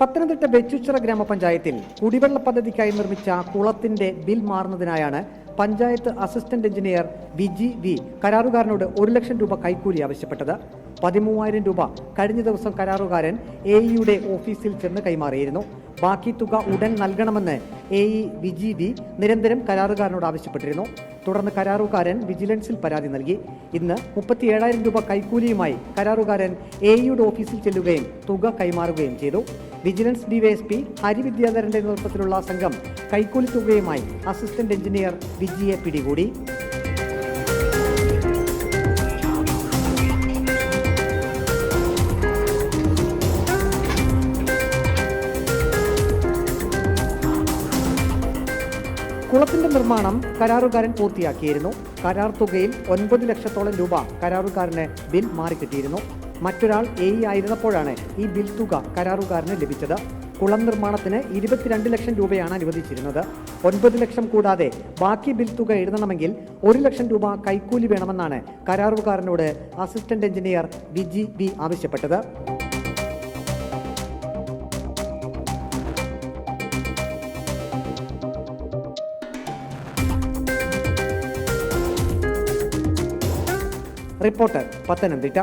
പത്തനംതിട്ട വെച്ചുച്ചിറ ഗ്രാമപഞ്ചായത്തിൽ കുടിവെള്ള പദ്ധതിക്കായി നിർമ്മിച്ച കുളത്തിന്റെ bill മാറുന്നതിനായാണ് panchayat assistant engineer Viji V കരാറുകാരനോട് ഒരു ലക്ഷം രൂപ കൈക്കൂലി ആവശ്യപ്പെട്ടത്. പതിമൂവായിരം രൂപ കഴിഞ്ഞ ദിവസം കരാറുകാരൻ എ ഇയുടെ ഓഫീസിൽ ചെന്ന് കൈമാറിയിരുന്നു. ബാക്കി തുക ഉടൻ നൽകണമെന്ന് എ ഇ വിജി വി നിരന്തരം കരാറുകാരനോട് ആവശ്യപ്പെട്ടിരുന്നു. തുടർന്ന് കരാറുകാരൻ വിജിലൻസിൽ പരാതി നൽകി. ഇന്ന് മുപ്പത്തി ഏഴായിരം രൂപ കൈക്കൂലിയുമായി കരാറുകാരൻ എ ഇയുടെ ഓഫീസിൽ ചെല്ലുകയും തുക കൈമാറുകയും ചെയ്തു. വിജിലൻസ് ഡിവൈഎസ്പി ഹരിവിദ്യാധരന്റെ നേതൃത്വത്തിലുള്ള സംഘം കൈക്കൂലി തുകയുമായി അസിസ്റ്റന്റ് എഞ്ചിനീയർ വിജിയെ പിടികൂടി. കുളത്തിന്റെ നിർമ്മാണം കരാറുകാരൻ പൂർത്തിയാക്കിയിരുന്നു. കരാർ തുകയിൽ ഒൻപത് ലക്ഷത്തോളം രൂപ കരാറുകാരന് ബിൽ മാറിക്കിട്ടിയിരുന്നു. മറ്റൊരാൾ എ ഇ ആയിരുന്നപ്പോഴാണ് ഈ ബിൽ തുക കരാറുകാരന് ലഭിച്ചത്. കുളം നിർമ്മാണത്തിന് ഇരുപത്തിരണ്ട് ലക്ഷം രൂപയാണ് അനുവദിച്ചിരുന്നത്. ഒൻപത് ലക്ഷം കൂടാതെ ബാക്കി ബിൽ തുക എഴുതണമെങ്കിൽ ഒരു ലക്ഷം രൂപ കൈക്കൂലി വേണമെന്നാണ് കരാറുകാരനോട് അസിസ്റ്റന്റ് എഞ്ചിനീയർ വിജി ബി ആവശ്യപ്പെട്ടത്. റിപ്പോർട്ടർ പത്തനംതിട്ട